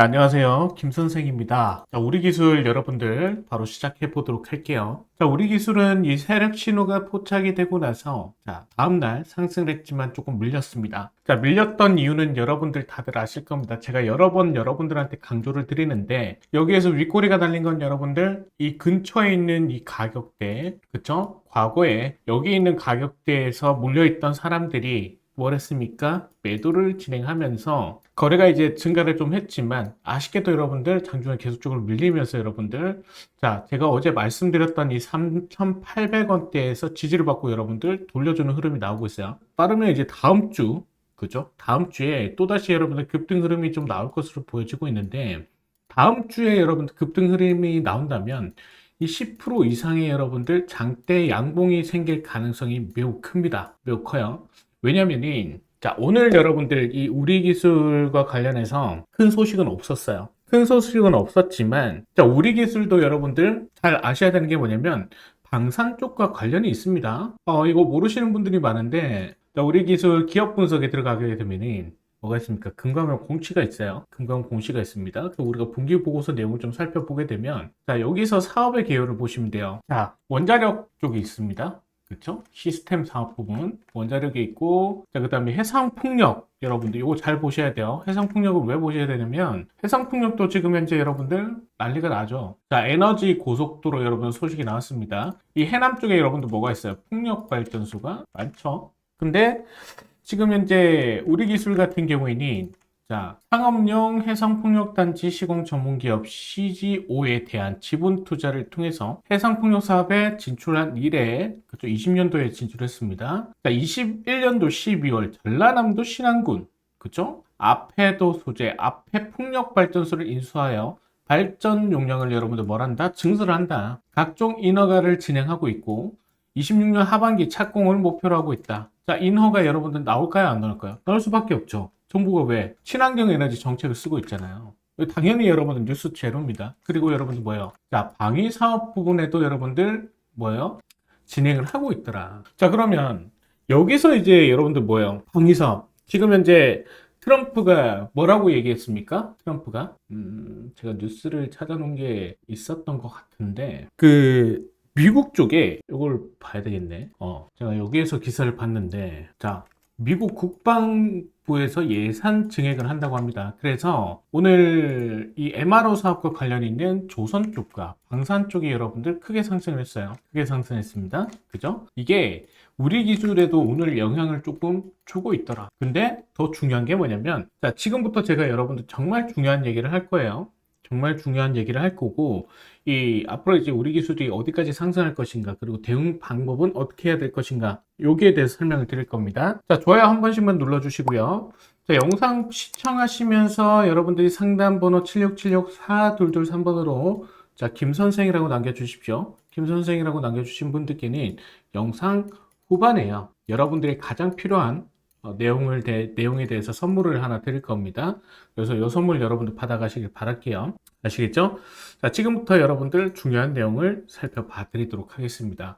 자, 안녕하세요. 김 선생입니다. 자, 우리 기술 여러분들 바로 시작해 보도록 할게요. 자, 우리 기술은 이 세력 신호가 포착이 되고 나서 자, 다음날 상승을 했지만 조금 밀렸습니다. 자, 밀렸던 이유는 여러분들 다들 아실 겁니다. 제가 여러 번 여러분들한테 강조를 드리는데 여기에서 윗꼬리가 달린 건 여러분들 이 근처에 있는 이 가격대, 그쵸? 과거에 여기 있는 가격대에서 몰려있던 사람들이 뭘 했습니까? 매도를 진행하면서 거래가 이제 증가를 좀 했지만 아쉽게도 여러분들 장중에 계속적으로 밀리면서 여러분들 자 제가 어제 말씀드렸던 이 3,800원대에서 지지를 받고 여러분들 돌려주는 흐름이 나오고 있어요. 빠르면 이제 다음 주 그죠? 다음 주에 또다시 여러분들 급등 흐름이 좀 나올 것으로 보여지고 있는데 다음 주에 여러분들 급등 흐름이 나온다면 이 10% 이상의 여러분들 장대 양봉이 생길 가능성이 매우 큽니다. 매우 커요. 왜냐면은 자 오늘 여러분들 이 우리 기술과 관련해서 큰 소식은 없었어요. 큰 소식은 없었지만 자 우리 기술도 여러분들 잘 아셔야 되는 게 뭐냐면 방산 쪽과 관련이 있습니다. 어 이거 모르시는 분들이 많은데 자, 우리 기술 기업 분석에 들어가게 되면은 뭐가 있습니까? 금감원 공시가 있어요. 금감원 공시가 있습니다. 그래서 우리가 분기 보고서 내용을 좀 살펴보게 되면 자 여기서 사업의 개요를 보시면 돼요. 자 원자력 쪽이 있습니다. 그렇죠? 시스템 사업 부분 원자력이 있고 자 그 다음에 해상 풍력 여러분들 이거 잘 보셔야 돼요. 해상 풍력을 왜 보셔야 되냐면 해상 풍력도 지금 현재 여러분들 난리가 나죠. 자 에너지 고속도로 여러분 소식이 나왔습니다. 이 해남 쪽에 여러분들 뭐가 있어요? 풍력 발전소가 많죠. 근데 지금 현재 우리 기술 같은 경우에는 자, 상업용 해상풍력단지 시공 전문기업 CGO에 대한 지분 투자를 통해서 해상풍력 사업에 진출한 이래 그죠 20년도에 진출했습니다. 자, 21년도 12월 전라남도 신안군 그죠? 앞에도 소재, 앞에 풍력 발전소를 인수하여 발전 용량을 여러분들 뭘 한다? 증설을 한다. 각종 인허가를 진행하고 있고 26년 하반기 착공을 목표로 하고 있다. 자, 인허가 여러분들 나올까요? 안 나올까요? 나올 수밖에 없죠. 정부가 왜 친환경 에너지 정책을 쓰고 있잖아요. 당연히 여러분들 뉴스 제로입니다. 그리고 여러분들 뭐예요? 자, 방위 사업 부분에도 여러분들 뭐예요? 진행을 하고 있더라. 자, 그러면 여기서 이제 여러분들 뭐예요? 방위 사업. 지금 현재 트럼프가 뭐라고 얘기했습니까? 트럼프가 음, 제가 뉴스를 찾아놓은 게 있었던 것 같은데 그 미국 쪽에 이걸 봐야 되겠네. 어, 제가 여기에서 기사를 봤는데 자, 미국 국방 부에서 예산 증액을 한다고 합니다. 그래서 오늘 이 MRO 사업과 관련 있는 조선 쪽과 방산 쪽이 여러분들 크게 상승을 했어요. 크게 상승했습니다. 그죠? 이게 우리 기술에도 오늘 영향을 조금 주고 있더라. 근데 더 중요한 게 뭐냐면 자, 지금부터 제가 여러분들 정말 중요한 얘기를 할 거예요. 정말 중요한 얘기를 할 거고 이 앞으로 이제 우리 기술이 어디까지 상승할 것인가 그리고 대응 방법은 어떻게 해야 될 것인가 여기에 대해서 설명을 드릴 겁니다. 자 좋아요 한 번씩만 눌러 주시고요. 자 영상 시청하시면서 여러분들이 상담 번호 76764223번으로 자 김선생이라고 남겨주십시오. 김선생이라고 남겨주신 분들께는 영상 후반에요. 여러분들이 가장 필요한 어, 내용을 대, 내용에 대해서 선물을 하나 드릴 겁니다. 그래서 이 선물 여러분들 받아가시길 바랄게요. 아시겠죠? 자, 지금부터 여러분들 중요한 내용을 살펴봐 드리도록 하겠습니다.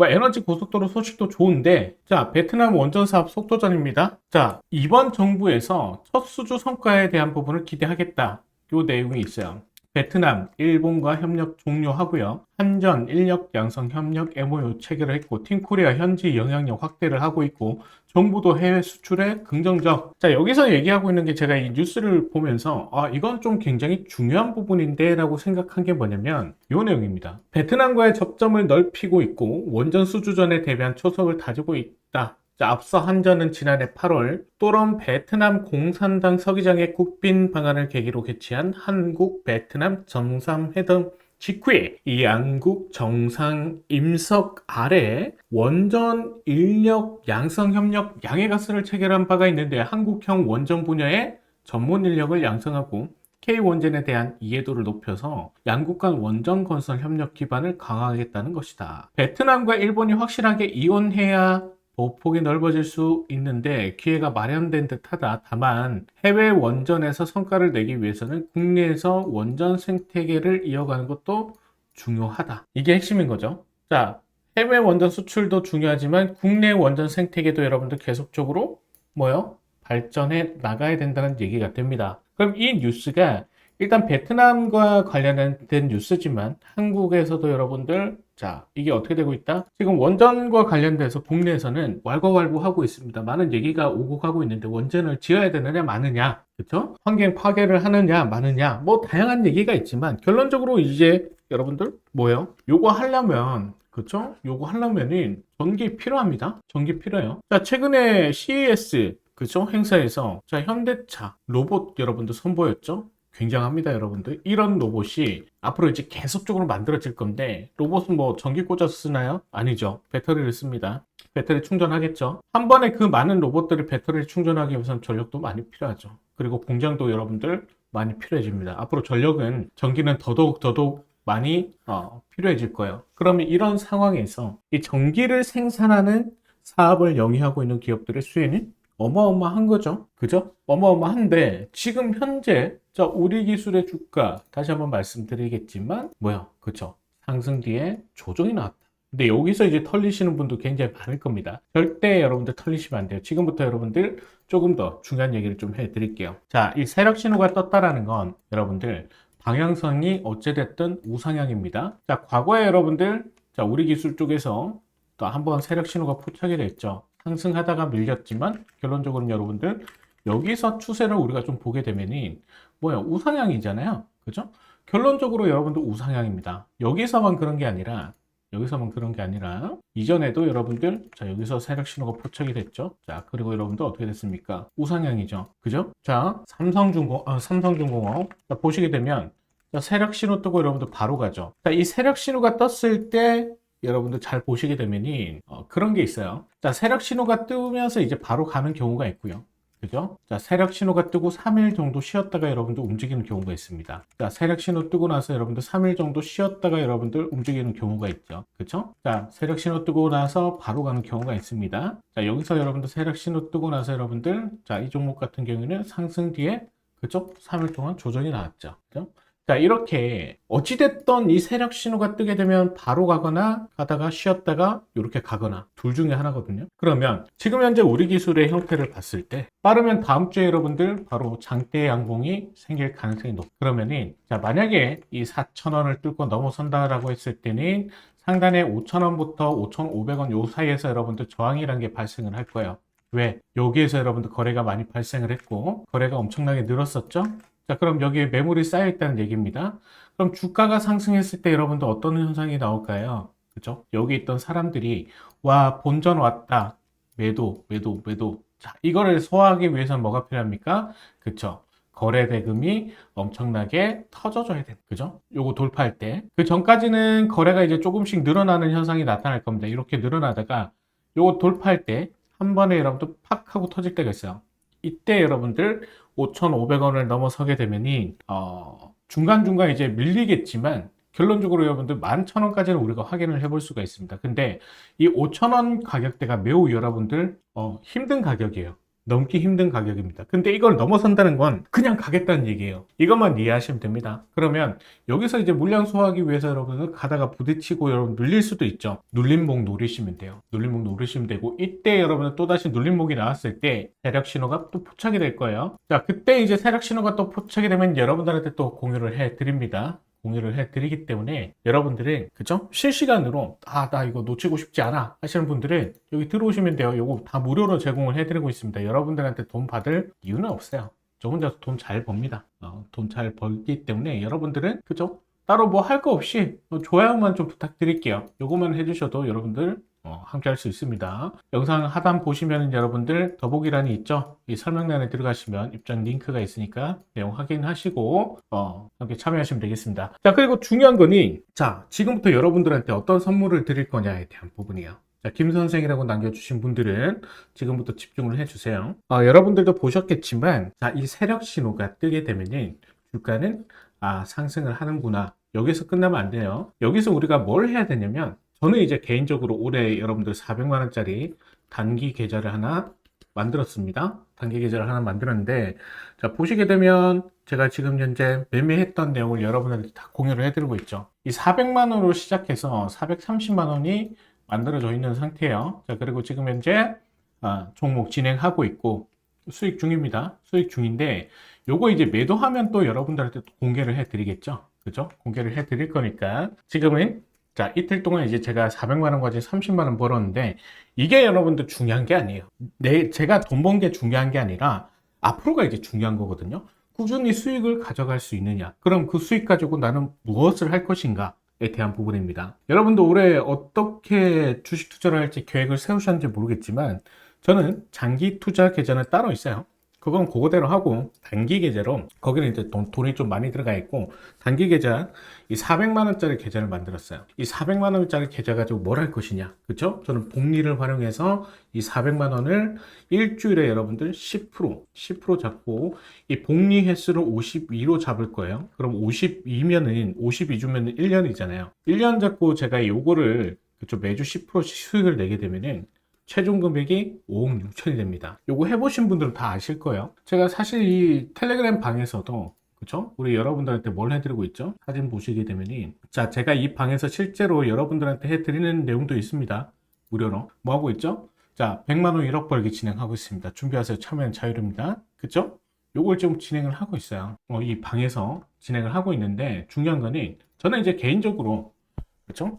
뭐 에너지 고속도로 소식도 좋은데 자 베트남 원전 사업 속도전입니다. 자 이번 정부에서 첫 수주 성과에 대한 부분을 기대하겠다. 요 내용이 있어요. 베트남, 일본과 협력 종료하고요. 한전, 인력 양성 협력 MOU 체결을 했고 팀코리아 현지 영향력 확대를 하고 있고 정부도 해외 수출에 긍정적. 자 여기서 얘기하고 있는 게 제가 이 뉴스를 보면서 아 이건 좀 굉장히 중요한 부분인데 라고 생각한 게 뭐냐면 이 내용입니다. 베트남과의 접점을 넓히고 있고 원전 수주전에 대비한 초석을 다지고 있다. 자, 앞서 한전은 지난해 8월 또런 베트남 공산당 서기장의 국빈 방안을 계기로 개최한 한국 베트남 정상회담 직후에 이 양국 정상 임석 아래 원전 인력 양성 협력 양해 가스를 체결한 바가 있는데 한국형 원전 분야의 전문 인력을 양성하고 K원전에 대한 이해도를 높여서 양국 간 원전 건설 협력 기반을 강화하겠다는 것이다. 베트남과 일본이 확실하게 이혼해야 보폭이 넓어질 수 있는데 기회가 마련된 듯하다. 다만 해외 원전에서 성과를 내기 위해서는 국내에서 원전 생태계를 이어가는 것도 중요하다. 이게 핵심인 거죠. 자, 해외 원전 수출도 중요하지만 국내 원전 생태계도 여러분들 계속적으로 뭐요? 발전해 나가야 된다는 얘기가 됩니다. 그럼 이 뉴스가 일단 베트남과 관련된 뉴스지만 한국에서도 여러분들 자 이게 어떻게 되고 있다? 지금 원전과 관련돼서 국내에서는 왈가왈부하고 있습니다. 많은 얘기가 오고 가고 있는데 원전을 지어야 되느냐 마느냐 그렇죠? 환경 파괴를 하느냐 마느냐 뭐 다양한 얘기가 있지만 결론적으로 이제 여러분들 뭐예요? 요거 하려면 그렇죠? 요거 하려면은 전기 필요합니다. 전기 필요해요. 자 최근에 CES 그죠? 행사에서 자 현대차 로봇 여러분들 선보였죠? 굉장합니다, 여러분들. 이런 로봇이 앞으로 이제 계속적으로 만들어질 건데 로봇은 뭐 전기 꽂아서 쓰나요? 아니죠. 배터리를 씁니다. 배터리 충전하겠죠. 한 번에 그 많은 로봇들을 배터리를 충전하기 위해서는 전력도 많이 필요하죠. 그리고 공장도 여러분들 많이 필요해집니다. 앞으로 전력은 전기는 더더욱 더더욱 많이 어, 필요해질 거예요. 그러면 이런 상황에서 이 전기를 생산하는 사업을 영위하고 있는 기업들의 수혜는 어마어마한 거죠. 그죠? 어마어마한데 지금 현재 자 우리 기술의 주가 다시 한번 말씀드리겠지만 뭐야? 그죠? 상승 뒤에 조정이 나왔다. 근데 여기서 이제 털리시는 분도 굉장히 많을 겁니다. 절대 여러분들 털리시면 안 돼요. 지금부터 여러분들 조금 더 중요한 얘기를 좀 해드릴게요. 자, 이 세력 신호가 떴다라는 건 여러분들 방향성이 어찌됐든 우상향입니다. 자, 과거에 여러분들 자, 우리 기술 쪽에서 또 한번 세력 신호가 포착이 됐죠. 상승하다가 밀렸지만 결론적으로 여러분들 여기서 추세를 우리가 좀 보게 되면은 뭐야 우상향이잖아요. 그죠? 결론적으로 여러분들 우상향입니다. 여기서만 그런 게 아니라 여기서만 그런 게 아니라 이전에도 여러분들 자 여기서 세력 신호가 포착이 됐죠. 자 그리고 여러분들 어떻게 됐습니까? 우상향이죠. 그죠? 자 삼성중공 아, 삼성중공업 자, 보시게 되면 자, 세력 신호 뜨고 여러분들 바로 가죠. 자, 이 세력 신호가 떴을 때 여러분들 잘 보시게 되면이 어, 그런 게 있어요. 자, 세력 신호가 뜨면서 이제 바로 가는 경우가 있고요. 그죠? 자, 세력 신호가 뜨고 3일 정도 쉬었다가 여러분들 움직이는 경우가 있습니다. 자, 세력 신호 뜨고 나서 여러분들 3일 정도 쉬었다가 여러분들 움직이는 경우가 있죠. 그죠? 자, 세력 신호 뜨고 나서 바로 가는 경우가 있습니다. 자, 여기서 여러분들 세력 신호 뜨고 나서 여러분들 자, 이 종목 같은 경우에는 상승 뒤에 그죠? 3일 동안 조정이 나왔죠. 그죠? 자, 이렇게 어찌됐던 이 세력 신호가 뜨게 되면 바로 가거나 가다가 쉬었다가 이렇게 가거나 둘 중에 하나거든요. 그러면 지금 현재 우리 기술의 형태를 봤을 때 빠르면 다음 주에 여러분들 바로 장대 양봉이 생길 가능성이 높. 그러면은 자, 만약에 이 4,000원을 뚫고 넘어선다라고 했을 때는 상단에 5,000원부터 5,500원 요 사이에서 여러분들 저항이라는 게 발생을 할 거예요. 왜? 여기에서 여러분들 거래가 많이 발생을 했고 거래가 엄청나게 늘었었죠? 자, 그럼 여기에 매물이 쌓여 있다는 얘기입니다. 그럼 주가가 상승했을 때 여러분들 어떤 현상이 나올까요? 그죠? 여기 있던 사람들이 와, 본전 왔다. 매도, 매도, 매도. 자, 이거를 소화하기 위해서는 뭐가 필요합니까? 그쵸? 거래 대금이 엄청나게 터져줘야 돼. 그죠? 요거 돌파할 때. 그 전까지는 거래가 이제 조금씩 늘어나는 현상이 나타날 겁니다. 이렇게 늘어나다가 요거 돌파할 때 한 번에 여러분들 팍 하고 터질 때가 있어요. 이때 여러분들 5,500원을 넘어서게 되면이 어, 중간중간 이제 밀리겠지만 결론적으로 여러분들 11,000원까지는 우리가 확인을 해볼 수가 있습니다. 근데 이 5,000원 가격대가 매우 여러분들 어, 힘든 가격이에요. 넘기 힘든 가격입니다. 근데 이걸 넘어선다는 건 그냥 가겠다는 얘기예요. 이것만 이해하시면 됩니다. 그러면 여기서 이제 물량 소화하기 위해서 여러분은 가다가 부딪히고 여러분 눌릴 수도 있죠. 눌림목 노리시면 돼요. 눌림목 노리시면 되고 이때 여러분은 또다시 눌림목이 나왔을 때 세력 신호가 또 포착이 될 거예요. 자, 그때 이제 세력 신호가 또 포착이 되면 여러분들한테 또 공유를 해 드립니다. 공유를 해드리기 때문에 여러분들은 그죠? 실시간으로 아 나 이거 놓치고 싶지 않아 하시는 분들은 여기 들어오시면 돼요. 이거 다 무료로 제공을 해드리고 있습니다. 여러분들한테 돈 받을 이유는 없어요. 저 혼자서 돈 잘 법니다. 어, 돈 잘 벌기 때문에 여러분들은 그죠? 따로 뭐 할 거 없이 뭐 좋아요만 좀 부탁드릴게요. 요거만 해주셔도 여러분들 어, 함께 할 수 있습니다. 영상 하단 보시면 여러분들 더보기란이 있죠? 이 설명란에 들어가시면 입장 링크가 있으니까 내용 확인하시고 어, 함께 참여하시면 되겠습니다. 자 그리고 중요한 거니 자 지금부터 여러분들한테 어떤 선물을 드릴 거냐에 대한 부분이에요. 자, 김 선생이라고 남겨주신 분들은 지금부터 집중을 해주세요. 아, 여러분들도 보셨겠지만, 자, 이 세력 신호가 뜨게 되면은 주가는 아, 상승을 하는구나. 여기서 끝나면 안 돼요. 여기서 우리가 뭘 해야 되냐면, 저는 이제 개인적으로 올해 여러분들 400만 원짜리 단기 계좌를 하나 만들었습니다. 단기 계좌를 하나 만들었는데 자 보시게 되면 제가 지금 현재 매매했던 내용을 여러분들한테 다 공유를 해드리고 있죠. 이 400만 원으로 시작해서 430만 원이 만들어져 있는 상태예요. 자 그리고 지금 현재 아, 종목 진행하고 있고 수익 중입니다. 수익 중인데 요거 이제 매도하면 또 여러분들한테 또 공개를 해 드리겠죠. 그죠? 공개를 해 드릴 거니까 지금은 자, 이틀 동안 이제 제가 400만 원까지 30만 원 벌었는데 이게 여러분들 중요한 게 아니에요. 내 제가 돈 번 게 중요한 게 아니라 앞으로가 이제 중요한 거거든요. 꾸준히 수익을 가져갈 수 있느냐. 그럼 그 수익 가지고 나는 무엇을 할 것인가 에 대한 부분입니다. 여러분도 올해 어떻게 주식 투자를 할지 계획을 세우셨는지 모르겠지만 저는 장기 투자 계좌는 따로 있어요. 그건 그거대로 하고 단기 계좌로 거기는 이제 돈, 돈이 좀 많이 들어가 있고 단기 계좌 이 400만 원짜리 계좌를 만들었어요. 이 400만 원짜리 계좌 가지고 뭘 할 것이냐, 그렇죠? 저는 복리를 활용해서 이 400만 원을 일주일에 여러분들 10% 10% 잡고 이 복리 횟수를 52로 잡을 거예요. 그럼 52면은 52주면은 1년이잖아요. 1년 잡고 제가 요거를 그쵸 매주 10%씩 수익을 내게 되면은 최종 금액이 5억 6천이 됩니다. 요거 해보신 분들은 다 아실 거예요. 제가 사실 이 텔레그램 방에서도 그쵸? 우리 여러분들한테 뭘 해드리고 있죠? 사진 보시게 되면이 자 제가 이 방에서 실제로 여러분들한테 해드리는 내용도 있습니다. 무료로 뭐 하고 있죠? 자 100만 원 1억 벌기 진행하고 있습니다. 준비하세요. 참여는 자유입니다. 그쵸? 요걸 지금 진행을 하고 있어요. 어, 이 방에서 진행을 하고 있는데 중요한 거는 저는 이제 개인적으로?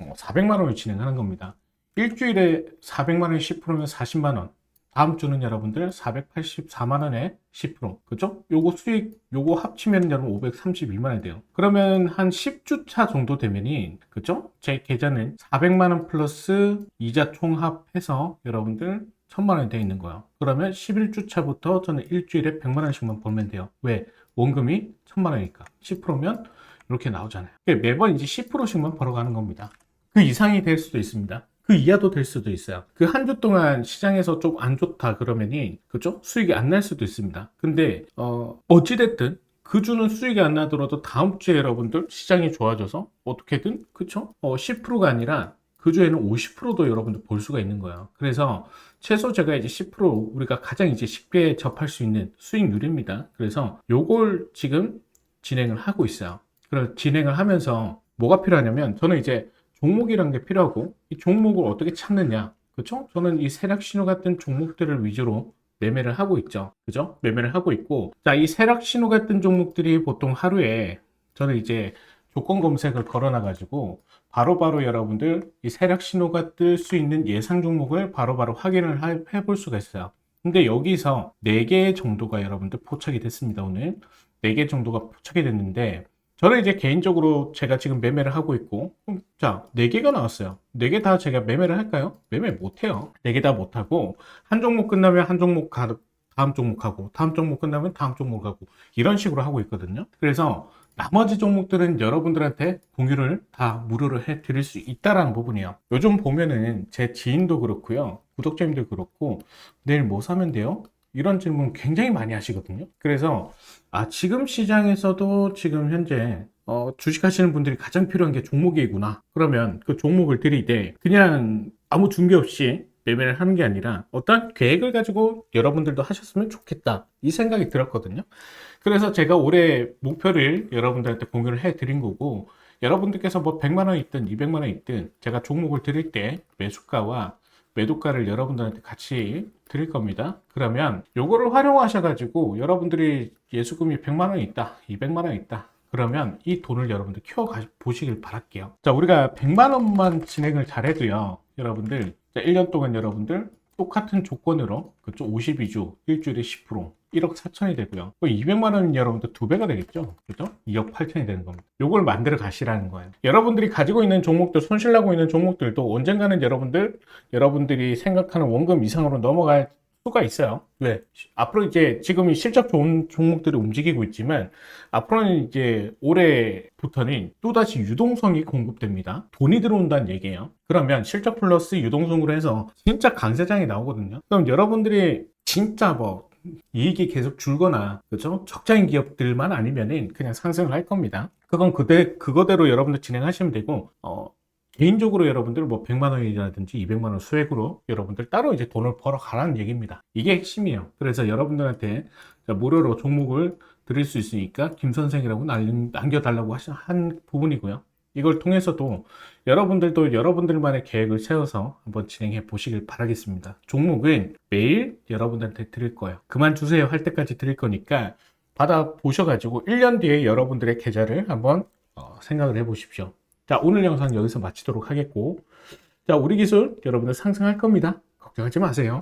어, 400만 원을 진행하는 겁니다. 일주일에 400만 원에 10%면 40만 원. 다음 주는 여러분들 484만 원에 10%. 그죠? 요거 수익, 요거 합치면 여러분 532만 원이 돼요. 그러면 한 10주 차 정도 되면이, 그죠? 제 계좌는 400만 원 플러스 이자 총합해서 여러분들 1000만 원이 돼 있는 거예요. 그러면 11주 차부터 저는 일주일에 100만 원씩만 벌면 돼요. 왜? 원금이 1000만 원이니까. 10%면 이렇게 나오잖아요. 매번 이제 10%씩만 벌어가는 겁니다. 그 이상이 될 수도 있습니다. 그 이하도 될 수도 있어요. 그 한 주 동안 시장에서 좀 안 좋다 그러면이 그죠? 수익이 안 날 수도 있습니다. 근데 어 어찌 됐든 그 주는 수익이 안 나더라도 다음 주에 여러분들 시장이 좋아져서 어떻게든 그쵸? 어 10%가 아니라 그 주에는 50%도 여러분들 볼 수가 있는 거예요. 그래서 최소 제가 이제 10% 우리가 가장 이제 쉽게 접할 수 있는 수익률입니다. 그래서 요걸 지금 진행을 하고 있어요. 그래서 진행을 하면서 뭐가 필요하냐면 저는 이제 종목이란 게 필요하고 이 종목을 어떻게 찾느냐. 그렇죠? 저는 이 세력 신호 같은 종목들을 위주로 매매를 하고 있죠. 그죠? 매매를 하고 있고. 자 이 세력 신호 같은 종목들이 보통 하루에 저는 이제 조건 검색을 걸어놔 가지고 바로바로 여러분들 이 세력 신호가 뜰 수 있는 예상 종목을 바로바로 확인을 해 볼 수가 있어요. 근데 여기서 4개 정도가 여러분들 포착이 됐습니다 오늘. 4개 정도가 포착이 됐는데 저는 이제 개인적으로 제가 지금 매매를 하고 있고, 음, 자, 4개가 나왔어요. 4개 다 제가 매매를 할까요? 매매 못해요. 4개 다 못하고, 한 종목 끝나면 한 종목 가, 다음 종목 하고, 다음 종목 끝나면 다음 종목 하고, 이런 식으로 하고 있거든요. 그래서 나머지 종목들은 여러분들한테 공유를 다 무료로 해 드릴 수 있다라는 부분이에요. 요즘 보면은 제 지인도 그렇고요. 구독자님도 그렇고, 내일 뭐 사면 돼요? 이런 질문 굉장히 많이 하시거든요. 그래서 아 지금 시장에서도 지금 현재 어, 주식하시는 분들이 가장 필요한 게 종목이구나. 그러면 그 종목을 들일 때 그냥 아무 준비 없이 매매를 하는 게 아니라 어떤 계획을 가지고 여러분들도 하셨으면 좋겠다. 이 생각이 들었거든요. 그래서 제가 올해 목표를 여러분들한테 공유를 해 드린 거고 여러분들께서 뭐 100만 원 있든 200만 원 있든 제가 종목을 드릴 때 매수가와 매도가를 여러분들한테 같이 드릴 겁니다. 그러면 요거를 활용하셔 가지고 여러분들이 예수금이 100만 원 있다, 200만 원 있다. 그러면 이 돈을 여러분들 키워 보시길 바랄게요. 자, 우리가 100만 원만 진행을 잘해도요. 여러분들 1년 동안 여러분들 똑같은 조건으로 그쪽 52주 일주일에 10% 1억 4천이 되고요. 200만 원은 여러분들 두 배가 되겠죠. 그죠? 2억 8천이 되는 겁니다. 요걸 만들어 가시라는 거예요. 여러분들이 가지고 있는 종목들, 손실나고 있는 종목들도 언젠가는 여러분들, 여러분들이 생각하는 원금 이상으로 넘어갈 수가 있어요. 왜? 앞으로 이제 지금 실적 좋은 종목들이 움직이고 있지만 앞으로는 이제 올해부터는 또다시 유동성이 공급됩니다. 돈이 들어온다는 얘기예요. 그러면 실적 플러스 유동성으로 해서 진짜 강세장이 나오거든요. 그럼 여러분들이 진짜 뭐 이익이 계속 줄거나 그죠? 적자인 기업들만 아니면은 그냥 상승을 할 겁니다. 그건 그대 그거대로 여러분들 진행하시면 되고 어 개인적으로 여러분들 뭐 100만 원이라든지 200만 원 수액으로 여러분들 따로 이제 돈을 벌어 가라는 얘기입니다. 이게 핵심이에요. 그래서 여러분들한테 무료로 종목을 드릴 수 있으니까 김 선생이라고 남겨달라고 하신 한 부분이고요. 이걸 통해서도 여러분들도 여러분들만의 계획을 세워서 한번 진행해 보시길 바라겠습니다. 종목은 매일 여러분들한테 드릴 거예요. 그만 주세요 할 때까지 드릴 거니까 받아 보셔가지고 1년 뒤에 여러분들의 계좌를 한번 어, 생각을 해 보십시오. 자, 오늘 영상 여기서 마치도록 하겠고, 자, 우리 기술 여러분들 상승할 겁니다. 걱정하지 마세요.